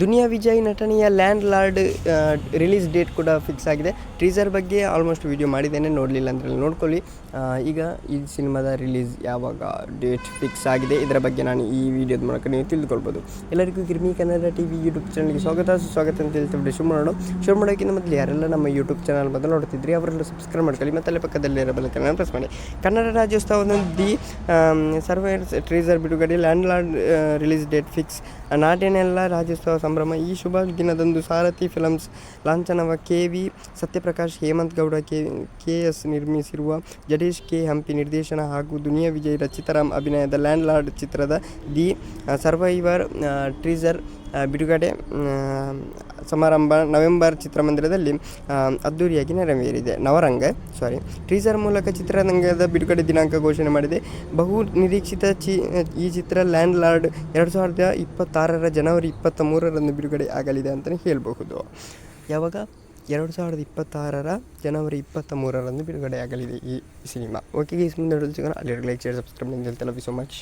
ದುನಿಯಾ ವಿಜಯ್ ನಟನೆಯ land lord release date ಕೂಡ fix ಆಗಿದೆ. ಟ್ರೀಸರ್ ಬಗ್ಗೆ ಆಲ್ಮೋಸ್ಟ್ ವಿಡಿಯೋ ಮಾಡಿದ್ದೇನೆ, ನೋಡಲಿಲ್ಲ ಅಂದರೆ ನೋಡ್ಕೊಳ್ಳಿ. ಈಗ ಈ ಸಿನಿಮಾದ ರಿಲೀಸ್ ಯಾವಾಗ ಡೇಟ್ ಫಿಕ್ಸ್ ಆಗಿದೆ, ಇದರ ಬಗ್ಗೆ ನಾನು ಈ ವಿಡಿಯೋದ ಮೂಲಕ ನೀವು ತಿಳಿದುಕೊಳ್ಬೋದು. ಎಲ್ಲರಿಗೂ ಕಿರ್ಮಿ ಕನ್ನಡ ಟಿ ವಿ ಯೂಟ್ಯೂಬ್ ಚಾನಲ್ಗೆ ಸ್ವಾಗತ. ಸುಸ್ವಾಗತ ಅಂತ ಹೇಳ್ತಿಬಿಟ್ಟು ಶುರು ಮಾಡೋಣ. ಶುರು ಮಾಡೋಕ್ಕಿಂತ ಮೊದಲು ಯಾರೆಲ್ಲ ನಮ್ಮ ಯೂಟ್ಯೂಬ್ ಚಾನಲ್ ಮೊದಲು ನೋಡ್ತಿದ್ರಿ ಅವರೆಲ್ಲ ಸಬ್ಸ್ಕ್ರೈಬ್ ಮಾಡ್ಕೊಳ್ಳಿ. ಮತ್ತು ಪಕ್ಕದಲ್ಲಿ ಇರಬಲ್ಲ ಕನ್ನಡ ಪ್ರೆಸ್ ಮಾಡಿ. ಕನ್ನಡ ರಾಜ್ಯೋತ್ಸವದ ದಿ ಸರ್ವೇರ್ಸ್ ಟ್ರೀಸರ್ ಬಿಡುಗಡೆ land lord release date fix. ನಾಟೇನೆಲ್ಲ ರಾಜ್ಯೋತ್ಸವ ಸಂಭ್ರಮ. ಈ ಶುಭ ದಿನದಂದು Sarathi films ಲಾಂಛನವ K V Sathyaprakash, Hemanth Gowda, K K S ನಿರ್ಮಿಸಿರುವ ಜಡೇಶ್ ಕೆ ಹಂಪಿ ನಿರ್ದೇಶನ ಹಾಗೂ ದುನಿಯಾ ವಿಜಯ್ ರಚಿತಾರಾಮ್ ಅಭಿನಯದ ಲ್ಯಾಂಡ್ ಲಾರ್ಡ್ ಚಿತ್ರದ ದಿ ಸರ್ವೈವರ್ ಟ್ರೀಸರ್ ಬಿಡುಗಡೆ ಸಮಾರಂಭ ನವೆಂಬರ್ ಚಿತ್ರಮಂದಿರದಲ್ಲಿ ಅದ್ದೂರಿಯಾಗಿ ನೆರವೇರಿದೆ. ನವರಂಗ ಸಾರಿ ಟೀಸರ್ ಮೂಲಕ ಚಿತ್ರರಂಗದ ಬಿಡುಗಡೆ ದಿನಾಂಕ ಘೋಷಣೆ ಮಾಡಿದೆ. ಬಹು ನಿರೀಕ್ಷಿತ ಚಿ, ಈ ಚಿತ್ರ ಲ್ಯಾಂಡ್ ಲಾರ್ಡ್ ಎರಡು ಸಾವಿರದ ಇಪ್ಪತ್ತಾರರ ಜನವರಿ ಇಪ್ಪತ್ತ ಮೂರರಂದು ಬಿಡುಗಡೆ ಆಗಲಿದೆ ಅಂತಲೇ ಹೇಳಬಹುದು. ಯಾವಾಗ? ಎರಡು ಸಾವಿರದ ಇಪ್ಪತ್ತಾರರ ಜನವರಿ ಇಪ್ಪತ್ತ ಮೂರರಂದು ಬಿಡುಗಡೆ ಆಗಲಿದೆ ಈ ಸಿನಿಮಾ. ಓಕೆ ಈ ಮುಂದೆ ಅಲ್ಲಿ ಲೈಕ್ ಶೇರ್ ಸಬ್ಸ್ಕ್ರೈಬ್ನಿಂದ ಯು ಸೊ ಮಚ್